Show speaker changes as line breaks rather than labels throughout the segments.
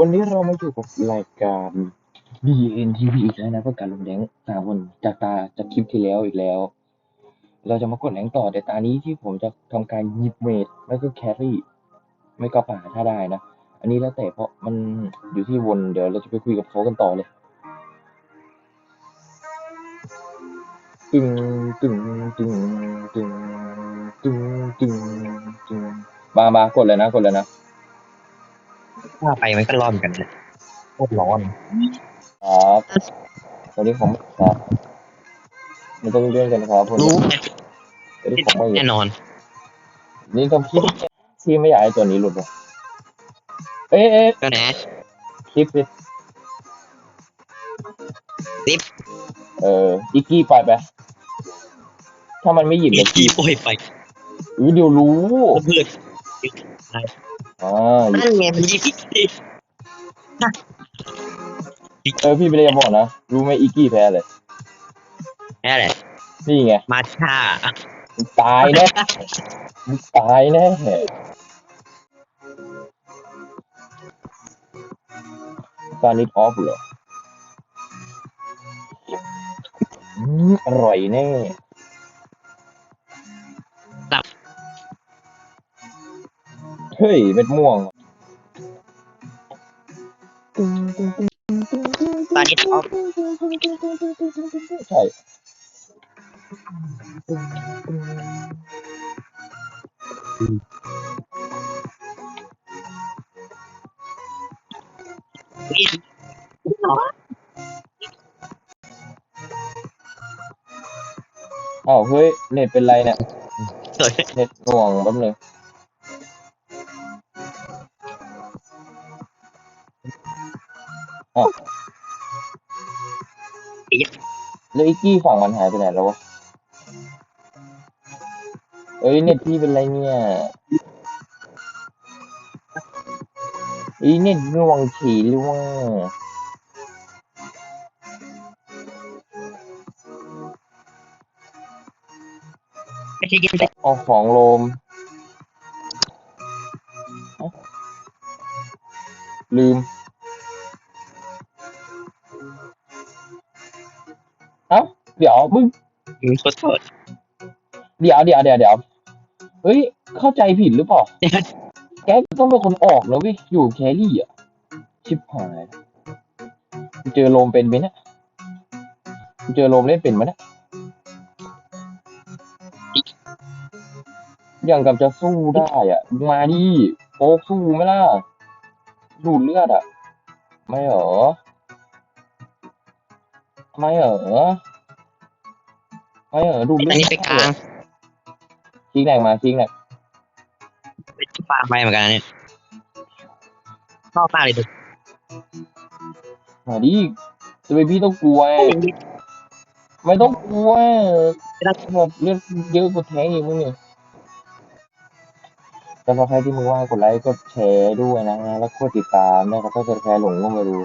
วันนี้เรามาอยู่กับรายการ BNTV อีกแล้วนะเพื่อการลงแรงสามคนจากตาจากคลิปที่แล้วอีกแล้ว เราจะมากดแรงต่อแต่ตานี้ที่ผมจะทำการหยิบเมดไม่ก็แครี่ ไม่ก็ป่าถ้าได้นะ อันนี้แล้วแต่เพราะมันอยู่ที่วนเดี๋ยวเราจะไปคุยกับเขากันต่อเลยตึงตึงตึงตึงตึงตึงตึงมามากดเลยนะกดเลยนะ
ถ้าไปมันก็ร้อนกันนะโคตรร้อน
ครับสวัสดีผมครับมันต้องเรื่องกันครับผม
รู้
สวัสดีผมไม่
แน่นอน
นี่ต้องคิดที่ไม่อยากให้ตัวนี้หลุดเลยเอ๊ะเอ๊ะ
ก็นะ
คลิปดิ
ลิฟ
เอออีกกี้ไปไป ถ้ามันไม่หยิบ
มี
เลย
ที่โปรยไป
อุ้ยเดี๋ยวรู้
เพื่อน
อ่า
นั่นไงมันยิงที่
เออพี่ไม่ได้จะบอกนะ รู้ไหมอีกกี้แพ้เลย
แค่แหละ
นี่ไง
มาช้า
มึงตายแน่มึงตายแน่ฟานิดออฟเหรออืมอร่อยแน่ เฮ้ยเม็ดม่วง
ตอนนี้ท็อป
ใช่
นี่
อ้าวเฮ้ย เน็ตเป็นไรเนี่ย
สวย
เน็ตหน่วงแป๊บนึง แล้วอีกกี้ฝั่งมันหายไปไหนแล้ววะ เอ้ยเน็ตพี่เป็นไรเนี่ยอีเน็ตหน่วงฉี่หรือว่า
ไม่ใช่ยิงไป
เอาของโลมเอ้าลืม เอ้าเดี๋ยวมึง
ขอโทษ
เดี๋ยวเดี๋ยวเดี๋ยวเดี๋ยวเฮ้ย เข้าใจผิดหรือเปล่า แกต้องเป็นคนออกนะเว้ยอยู่แครี่อะ ชิบหายมึงเจอโลมเป็นไหมเนี่ยมึงเจอโลมเล่นเป็นไหมเนี่ยอย่างกับจะสู้ได้อะมึงมาดิโป๊กสู้ไหมล่ะ ดูดเลือดอะ ไม่เหรอ ไม่เหรอไม่ เหรอดูด
ต
เลื
อ
อนด
นี้ไปกลาง
คิงแหนกมาคิงแหนก
ไปฟางไปเหมือนกันเนี่ยชอบมากเลยดู
มาดิทำไมพี่ต้องกลัวอะไม่ต้องกลัวแบบเลือดเยอะกว่าแท้งอีกมึงเนี่ยสำหรับใครที่มึงว่างกดไลค์กดแชร์ด้วยนะแล้วกดติดตามด้วยแล้วก็จะแชร์หลงก็ไม่รู้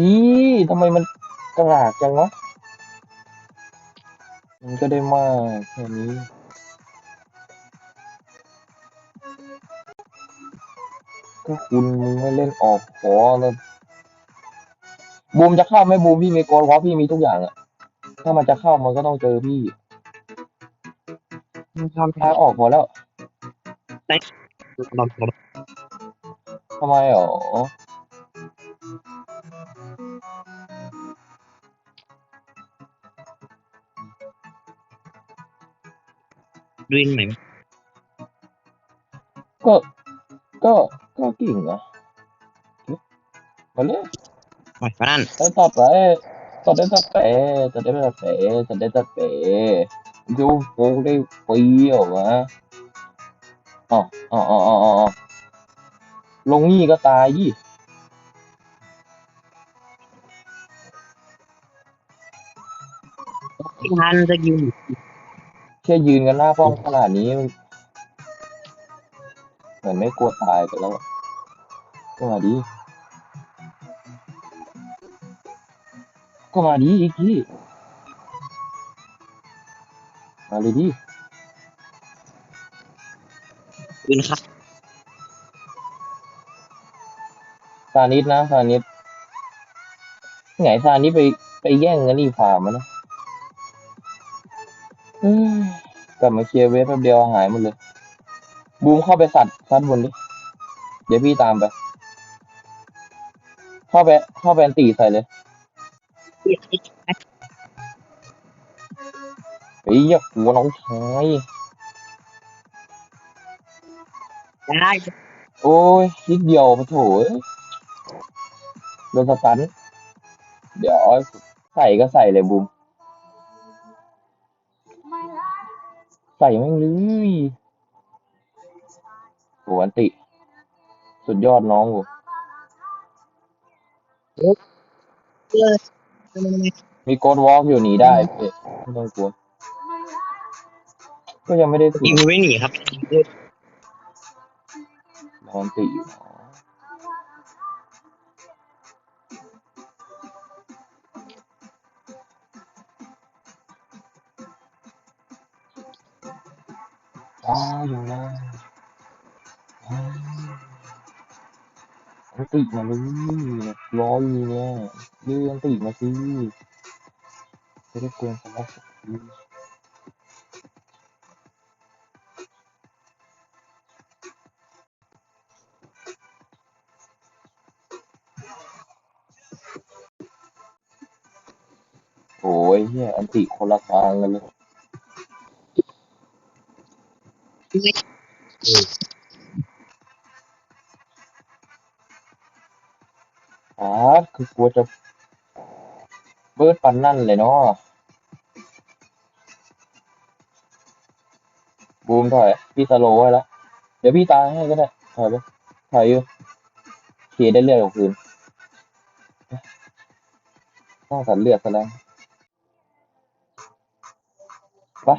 นี่ทำไมมันกระดากจังวะมันก็ได้มากแค่นี้ก็คุณมึงไม่เล่นออกขอแล้วบูมจะเข้าไหมบูมพี่มีโกลเพราะพี่มีทุกอย่างอะถ้ามันจะเข้ามันก็ต้องเจอพี่
ชอบ
ทางออกพอแล้ว
ลอง
ทำไมหรอ
ดูอินไหม
ก็ ก็ ก็เก่งนะมาเลย
โอ้ยมานั่น
ไปต่อไปต่อได้ต่อไปต่อได้ต่อไปต่อได้ต่อไปดูโฟได้ปีเหรอวะอ๋ออ๋ออ๋ออ๋ออ๋อลงนี่ก็ตายยี่
ที่ทันจะยิง
แค่ยืนกันหน้าป้อมขนาดนี้มันเหมือนไม่กลัวตายกันแล้วอะก็มาดีก็มาดีอีกทีมาเลยดิ
ปืนครับ
ซานิดนะซานิดไงซานิดไปไปแย่งกันนี่ผ่ามันนะ เฮ้ยกลับมาเคลียร์เวฟแป๊บเดียวหายหมดเลย บูมเข้าไปสัตว์ซัดบนดิ เดี๋ยวพี่ตามไป เข้าไปเข้าไปอันตีใส่เลยเฮ้ยอย่ากลัวน้องชาย
ได้
โอ้ยนิดเดียวมาโถเอ้ยโดนสตัน เดี๋ยวใส่ก็ใส่เลยบูม ใส่แม่งเลยโหอันติ สุดยอดน้องกู
เลย
มีโกดวอล์กอยู่หนีได้เว้ยไม่ต้องกลัว ก็ยังไม่ได้สุด
ยิงไม่หนีครับ
นอนติอยู่นะ ติมาเลยรออยู่เนี่ยยืนติมาสิจะได้เตือนสมองสักทีโอ้ยเฮียอันติคนละทางกันเลย อ่าคือกลัวจะเบิดปันนั่นเลยเนาะบูมถอย พี่สโลไว้แล้ว เดี๋ยวพี่ตายให้ก็ได้ถอยไปถอยอยู่เคลียได้เลือดออกคืนต้องสันเลือดซะแล้วไป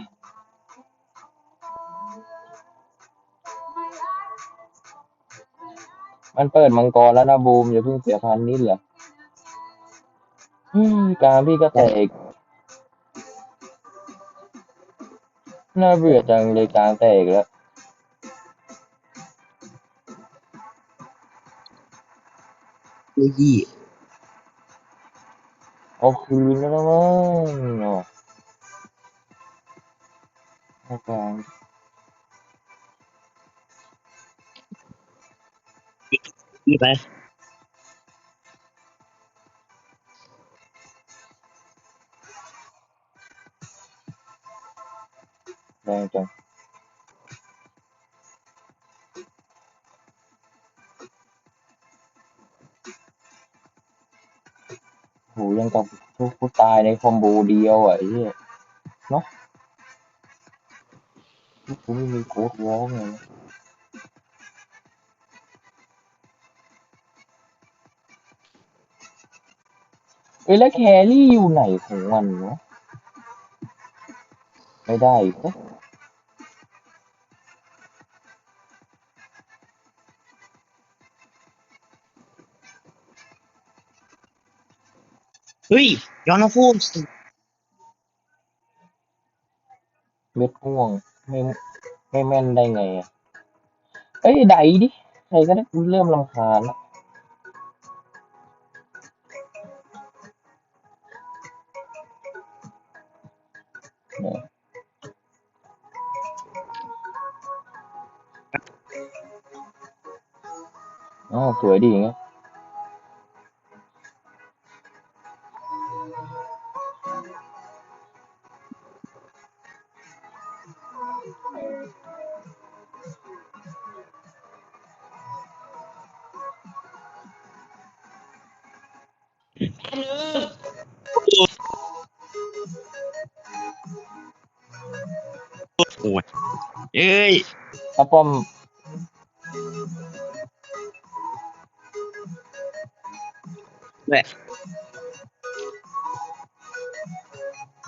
มันเปิดมังกรแล้วนะบูมอย่าเพิ่งเสียพันนิดเหรออืมกลารพี่ก็แตกน่าเบื่อจังเลยกลางแตกแล้ว
ลูยี่
เอาคืนแล้วนะมั้งเนาะเอากลาง
ยี่ไป
แรงจังโหยังกับทุกผู้ตายใน เดียวอะไอ้เหี้ยเนาะกูไม่มีโค้ดวอล์กเลยนะเอ้ยแล้วแครี่อยู่ไหนของมันวะไม่ได้อีกเหรอ
เฮ้ยย้อนมาพูด
เม็ดม่วงไม่ไม่แม่นได้ไงอะเอ้ยไดดิใครก็ได้กูเริ่มรำคาญละ อ๋อสวยดีไงย
โอ้ยเอ้ย
ถ้าป้อม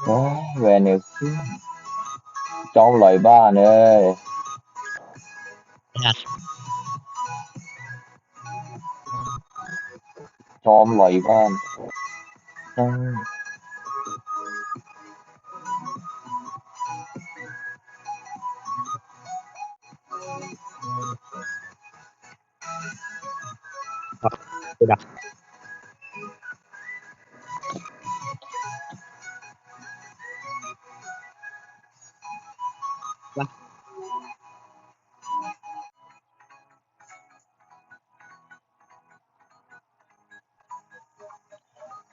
โอ้ยแวนเนลซี่จอมหลอยบ้านเอ้ย
ครับ
จอมหลอยบ้าน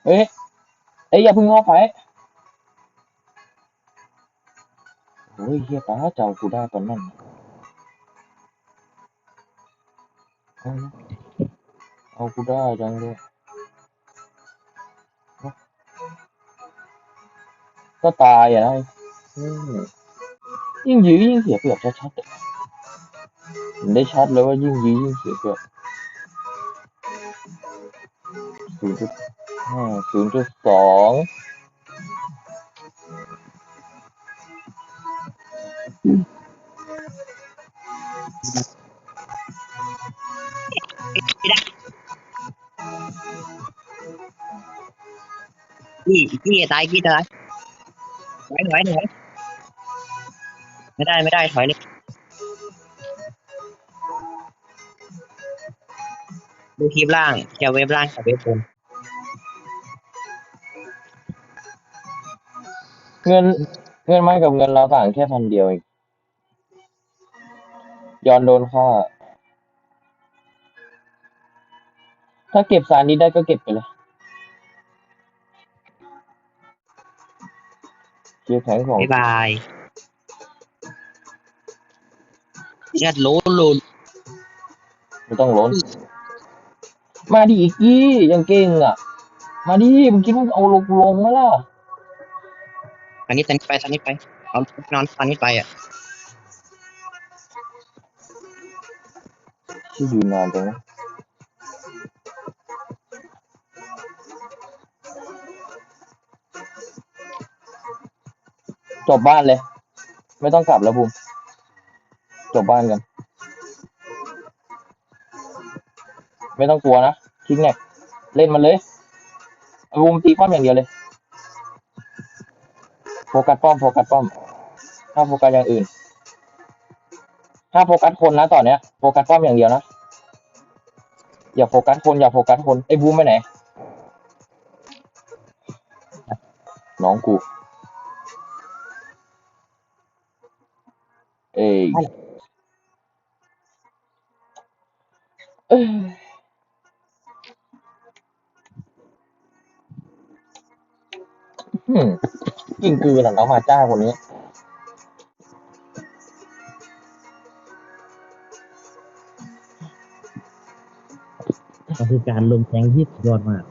เอ้ยเอ้ยอย่าเพึ่งเข้าไปโอ้ยเฮียตาเจ้ากูได้ตอนนั้นเอากูได้จังเลยก็ตายอะนะยิ่งยื้อยิ่งเสียเปรียบชัดๆเห็นได้ชัดเลยว่ายิ่งยื้อยิ่งเสียเปรียบ ศูนย์จุดห้าศูนย์จุดสอง
กี้กี้ตายกี้ตายถอยถอยถอยไม่ได้ไม่ได้ถอยเลยดูคลิปล่างแค่เว็บล่างกับเว็บบน
เงินเงินไม่กับเงินเราต่างแค่พันเดียวเองย้อนโดนค่า ถ้าเก็บสารนี้ได้ก็เก็บไปเลยเกียร์แข็งของ
บ๊ายบายเลือดโลนโลน
ไม่ต้องล้น มาดิอีกกี้ยังเก่งอะ มาดิมึงคิดว่าเอาลงลงไหมล่ะ
อันนี้ตันนี้ไปตันนี้ไป เอานอนตันนี้ไปอะ
ที่ยืนนานจังนะจบบ้านเลย ไม่ต้องกลับแล้วบุมจบบ้านกัน ไม่ต้องกลัวนะทิ้งแน็กเล่นมันเลยเอาบุมตีป้อมอย่างเดียวเลย ฟกัสป้อมโฟกัสป้อมห้ามโฟกัสอย่างอื่นห้ามโฟกัสคนนะตอนเนี้ยโฟกัสป้อมอย่างเดียวนะอย่าโฟกัสคนอย่าโฟกัสคนไอ้บูมไปไหนน้องกูเอ้ยเอ้ยอืม กิ่งกือหลังน้องมาจ้าคนนี้
มันคือการลงแทงที่สุดยอดมาก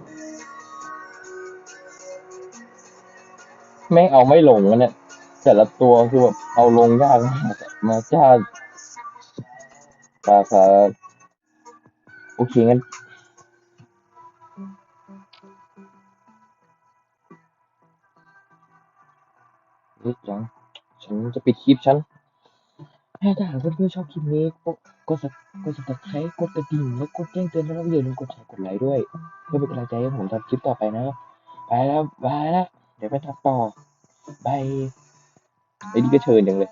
แม่งเอาไม่ลงแล้วเนี่ย แต่ละตัวคือแบบเอาลงยากมากอะมาจ้าตาครับโอเคงั้น เฮ้ยจัง ฉันจะปิดคลิปฉันถ้าหากเพื่อนๆชอบคลิปนี้ก็กดสับกดสับตะไคร้กดกระดิ่งแล้วกดแจ้งเตือนแล้วก็อย่าลืมกดแชร์กดไลค์ด้วย เพื่อเป็นกำลังใจให้ผมทำคลิปต่อไปนะไปแล้วบายแล้วเดี๋ยวไปทำต่อบายไอ้นี่ก็เชิญจังเลย